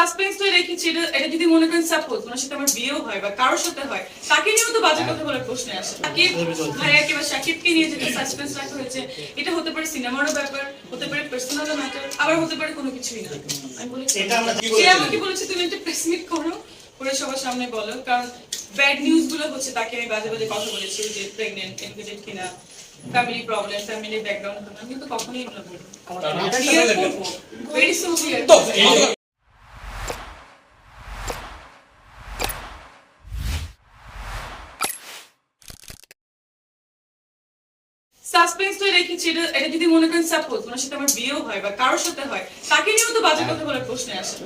সাসপেন্সটা রেখেছি এটা এটা যদি মনে করেন সাপোজ ওনার সাথে আমার বিয়েও হয় বা কারোর সাথে হয় তাকে নিয়েও তো বাজে কথা বলার প্রশ্ন আসে। সাকিব ভাইয়া কিংবা সাকিবকে নিয়ে যেটা সাসপেন্স রাখা হয়েছে এটা হতে পারে সিনেমারও ব্যাপার হতে পারে পার্সোনাল ম্যাটার আবার হতে পারে কোনো কিছুই না। আমি বলেছি এটা আমরা কি সে আমাকে বলেছে তুমি একটা প্রেস মিট করো করে সবার সামনে বলো কারণ ব্যাড নিউজগুলো হচ্ছে তাকে আমি বাজে বাজে কথা বলেছি যে প্রেগনেন্ট এনগেজেড কিনা ফ্যামিলি প্রবলেম ফ্যামিলি ব্যাকগ্রাউন্ড আমি তো কখনোই করব ভেরি সো ক্লিয়ার তো রেখেছি এটা এটা যদি মনে করেন সাপোজ ওনার সাথে আমার বিয়েও হয় বা কারোর সাথে হয়, তাকে নিয়েও তো বাজে কথা বলার প্রশ্নে আসে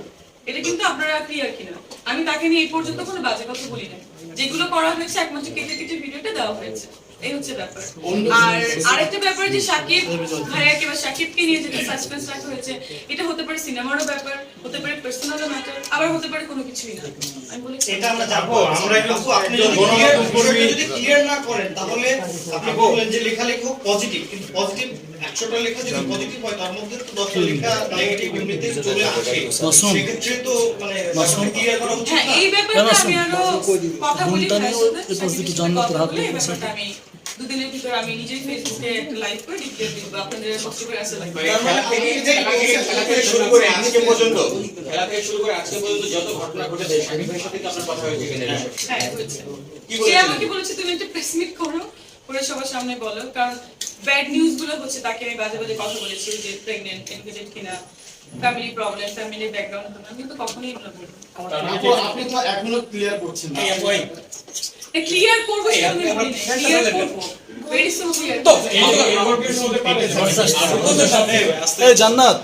এটা কিন্তু আপনারা ক্লিয়ার কিনা? আমি তাকে নিয়ে এই পর্যন্ত কোনো বাজে কথা বলি না যেগুলো করা হয়েছে, একমাত্র কেটে কেটে ভিডিওটা দেওয়া হয়েছে। এই হচ্ছে ব্যাপার। আর আরেকটা ব্যাপার যে সাকিব ভাইয়া কিংবা সাকিবকে নিয়ে যেটা সাসপেন্স রাখা হয়েছে এটা হতে পারে সিনেমারও ব্যাপার হতে পারে পার্সোনাল ম্যাটার আবার হতে পারে কোনো কিছুই না। আমি বলেছি এটা আমরা যাব আমরা কিন্তু আপনি যদি clear- বিষয়টা যদি ক্লিয়ার না করেন তাহলে আপনি বললেন যে লেখালেখি হোক পজিটিভ কিন্তু পজিটিভ একশোটা লেখা যদি পজিটিভ হয় তার মধ্যে তো দশটা লেখা নেগেটিভ এমনিতে চলে আসে। সেক্ষেত্রে তো মানে ক্লিয়ার করা উচিত হ্যাঁ না? এই ব্যাপারটা আমি আরও কথা বলি হাত দুদিনের ভিতর আমি নিজেই ফেসবুকে একটা লাইভ করে ডিক্লেয়ার দিব। আপনাদের কষ্ট করে লাগবে। শুরু আজকে পর্যন্ত খেলা থেকে শুরু করে আজকে পর্যন্ত যত ঘটনা ঘটেছে শাকিব ভাইয়ের সাথে আপনার কথা হয়েছে কিনা? হ্যাঁ। হয়েছে। সে আমাকে বলেছে তুমি একটা প্রেস মিট করো করে সবার সামনে বলো। কারণ ব্যাড নিউজগুলো হচ্ছে তাকে আমি বাজে বাজে কথা বলেছি যে প্রেগনেন্ট এনগেজেড কিনা। ফ্যামিলি প্রবলেম ফ্যামিলি ব্যাকগ্রাউন্ড আমি তো কখনোই এগুলো বলব আপনি তো এখনও ক্লিয়ার করছেন না ক্লিয়ার করব বলি ক্লিয়ার করব ভেরি সো ক্লিয়ার এই জান্নাত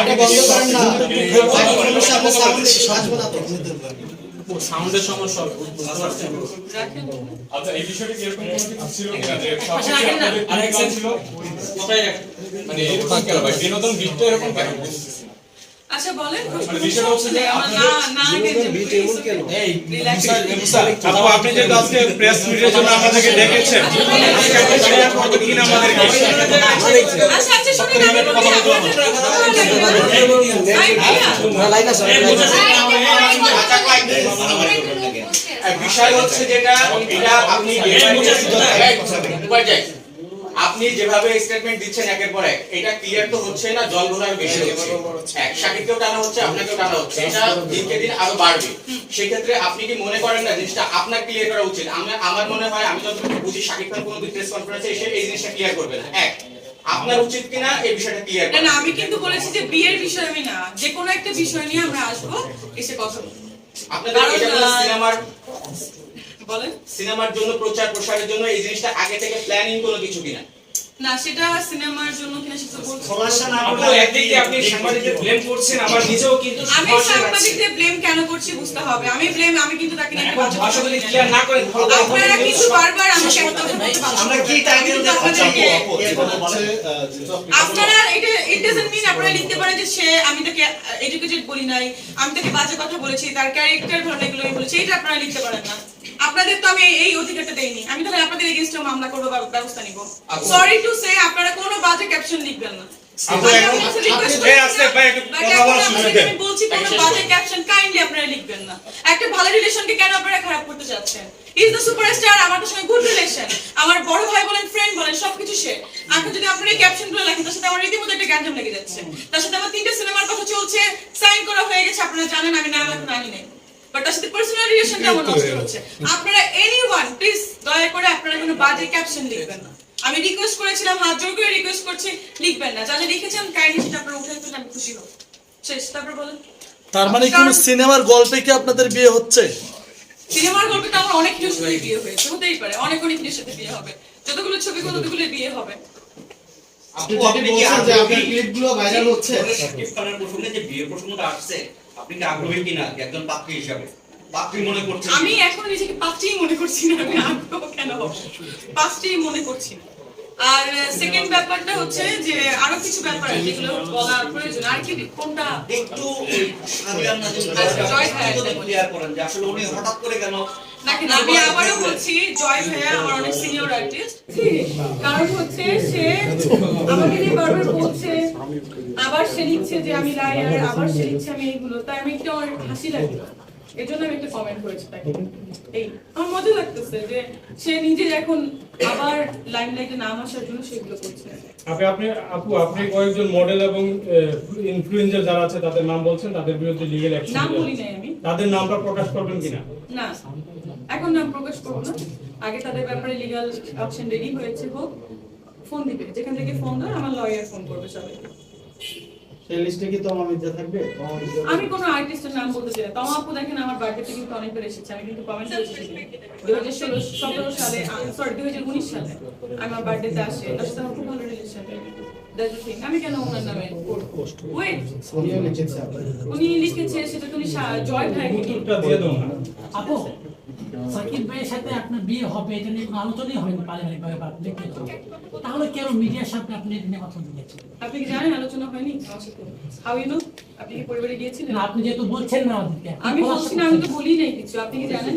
এটা বন্ধ করেন না সমস্যা আপনার সাউন্ড না তো সাউন্ডের সমস্যা আচ্ছা এই বিষয়টা কি এরকম কোনো ছিল? কিনা যে সব আচ্ছা, আরেক ছিল? কোথায় মানে এরকম কেন? ভাই বিনোদন গিফটটা এরকম কেন? আচ্ছা বলেন মানে বিষয়টা হচ্ছে যে না না আগে এই, রিল্যাক্স আপু আপনি যে আজকে প্রেস মিটের জন্য আমাদেরকে ডেকেছেন আমাদেরকে? আচ্ছা শুনুন আমি বলি কয়েক দিন। আর আপনি যেভাবে স্টেটমেন্ট দিচ্ছেন একের পর এক, এটা ক্লিয়ার তো হচ্ছে না, জল ঘোরার বেশি হচ্ছে। এক সাকিবকেও টানা হচ্ছে, আপনাকেও টানা হচ্ছে। এটা দিনকে দিন আরও বাড়বে। সেক্ষেত্রে আপনি কি মনে করেন না জিনিসটা আপনার ক্লিয়ার করা উচিত? আমার মনে হয়, আমি যতটুকু বুঝি সাকিব খান কোনো প্রেস কনফারেন্সে এসে এই জিনিসটা ক্লিয়ার করবে না। এক আপনার উচিত কিনা এই বিষয়টা ক্লিয়ার না আমি কিন্তু বলেছি যে বিয়ের বিষয় আমি না যে কোনো একটা বিষয় নিয়ে আমরা আসব এসে কথা বলব। আপনাদের এটা সিনেমার বলেন। সিনেমার জন্য প্রচার প্রসারের জন্য এই জিনিসটা আগে থেকে প্ল্যানিং কোনো কিছু কিনা। না সেটা সিনেমার জন্য কিনা সেটা বলছি। খোলাসা না আপনি সাংবাদিকদের ব্লেম করছেন আবার নিজেও কিন্তু আমি সাংবাদিকদের ব্লেম কেন করছি বুঝতে হবে। আমি ব্লেম আমি কিন্তু তাকে নিয়ে বাজে কথা ভাষা যদি বলি না। ক্লিয়ার না করেন আপনারা কিন্তু বারবার আমাকে একটা কথা বলতে আমরা কি টাইটেল দেখাচ্ছি আপনারা এটা ইট ডাজন্ট মিন আপনারা লিখতে পারেন যে সে আমি তাকে এডুকেটেড বলি নাই। আমি তাকে বাজে কথা বলেছি। তার ক্যারেক্টার ভালো এগুলো বলেছি। এটা আপনারা লিখতে পারেন না। আপনাদের তো আমি এই অধিকারটা আপনাদের এগেইনস্টে মামলা করব ব্যবস্থা নিব। সরি টু সে আপনারা কোনো বাজে ক্যাপশন লিখবেন না। আপু, আমি এখন- আপনাদের request আপনি- এই আস্তে ভাই, একটু but কথা এখন বলার সুযোগ আপনাদেরকে দেন। আমি বলছি কোনো বাজে ক্যাপশন কাইন্ডলি আপনারা লিখবেন না। একটা ভালো রিলেশনকে কেন আপনারা খারাপ করতে চাচ্ছেন ইজ দ্য সুপারস্টার আমাদের সঙ্গে গুড রিলেশন আমার বড় ভাই বলেন ফ্রেন্ড বলেন সবকিছু সে। এখন যদি আপনারা এই ক্যাপশনগুলো লেখেন তার সাথে আমার রীতিমতো একটা গ্যাঞ্জাম লেগে যাচ্ছে। তার সাথে আমার তিনটা সিনেমার কথা চলছে সাইন করা হয়ে গেছে আপনারা জানেন আমি নাম এখন আনি নাই। বাট তার সাথে পার্সোনাল রিলেশনটা আমার নষ্ট হচ্ছে। আপনারা এনিওয়ান প্লিজ দয়া করে আপনারা কোনো বাজে ক্যাপশন লিখবেন না। আমি রিকোয়েস্ট করেছিলাম হাত জোর করে রিকোয়েস্ট করছি লিখবেন না। যা যা লিখেছেন কাইন্ডলি সেটা আপনারা উঠে ফেলে আমি খুশি হব। শেষ তারপর বলেন। তার মানে কোন সিনেমার গল্পে কি আপনাদের বিয়ে হচ্ছে? সিনেমার গল্পে তো আমার অনেক সাথে বিয়ে হয়েছে হতেই পারে। অনেক অনেক হিরোর সাথে বিয়ে হবে। যতগুলো ছবি ততগুলো বিয়ে হবে। আপনি যে আপনার ক্লিপগুলো ভাইরাল হচ্ছে। সাকিব খানের প্রসঙ্গে যে বিয়ের প্রসঙ্গটা আসছে আপনি কি আগ্রহী কিনা? একজন পাত্রী হিসাবে। পাত্রী মনে করছেন আমি এখন নিজেকে পাত্রীই মনে করছি না আমি আগ্রহ কেন? পাত্রীই মনে করছি না। আর সেকেন্ড ব্যাপারটা হচ্ছে যে আরও কিছু ব্যাপার আছে যেগুলো প্রয়োজন। আর কি কোনটা? একটু আচ্ছা, জয় ভাই, করেন যে আসলে উনি হঠাৎ করে কেন আমি আবারও বলছি জয় ভাইয়া আমার অনেক সিনিয়র আর্টিস্ট কারণ হচ্ছে সে আমাকে নিয়ে বারবার বলছে আবার সে লিখছে যে আমি লায়ার আবার সে লিখছে আমি এইগুলো তাই আমি একটু আমার হাসি লাগল। এর জন্য আমি একটা কমেন্ট করেছি তাকে। এই আমার মজা লাগতেছে যে সে নিজে এখন আবার লাইমলাইটে নাম আসার জন্য সেগুলো করছে। আপনি আপনি আপু আপনি কয়েকজন মডেল এবং ইনফ্লুয়েন্সার যারা আছে তাদের নাম বলছেন তাদের বিরুদ্ধে লিগেল অ্যাকশন নাম বলি নাই আমি। তাদের নামটা প্রকাশ করবেন কিনা? না এখন নাম প্রকাশ করব না। আগে তাদের ব্যাপারে লিগাল অপশন রেডি হয়েছে হোক ফোন দিবে। যেখান থেকে ফোন দেয় আমার লয়ার ফোন করবে সবাইকে। সেই লিস্টে কি তোমার মির্জা থাকবে? আমি কোনো আর্টিস্টের নাম বলতে চাই না। তমা আপু দেখেন আমার বার্থডেতে কিন্তু অনেকবার এসেছে। আমি কিন্তু কমেন্ট করেছি দুই হাজার ষোলো সতেরো সালে সরি দুই হাজার উনিশ সালে আমার বার্থডেতে আসে। তার সাথে আমার খুব ভালো রিলেশন আমি কেন ওনার নামে ওয়েট উনিও লিখেছে আপনার উনি লিখেছে সেটা তুমি জয় ভাই দিয়ে দাও আপু সাকিব ভাইয়ের সাথে আপনার বিয়ে হবে এটা নিয়ে কোনো আলোচনাই হয়নি পারিবারিক ভাবে বা ব্যক্তিগত তাহলে কেন মিডিয়ার সামনে আপনি এটা নিয়ে কথা বলেছেন? আপনি কি জানেন আলোচনা হয়নি? আমার হাউ ইউ নো আপনি কি পরিবারে গিয়েছিলেন? আপনি যেহেতু বলছেন না আমাদেরকে আমি বলছি না আমি তো বলি নাই কিছু। আপনি কি জানেন?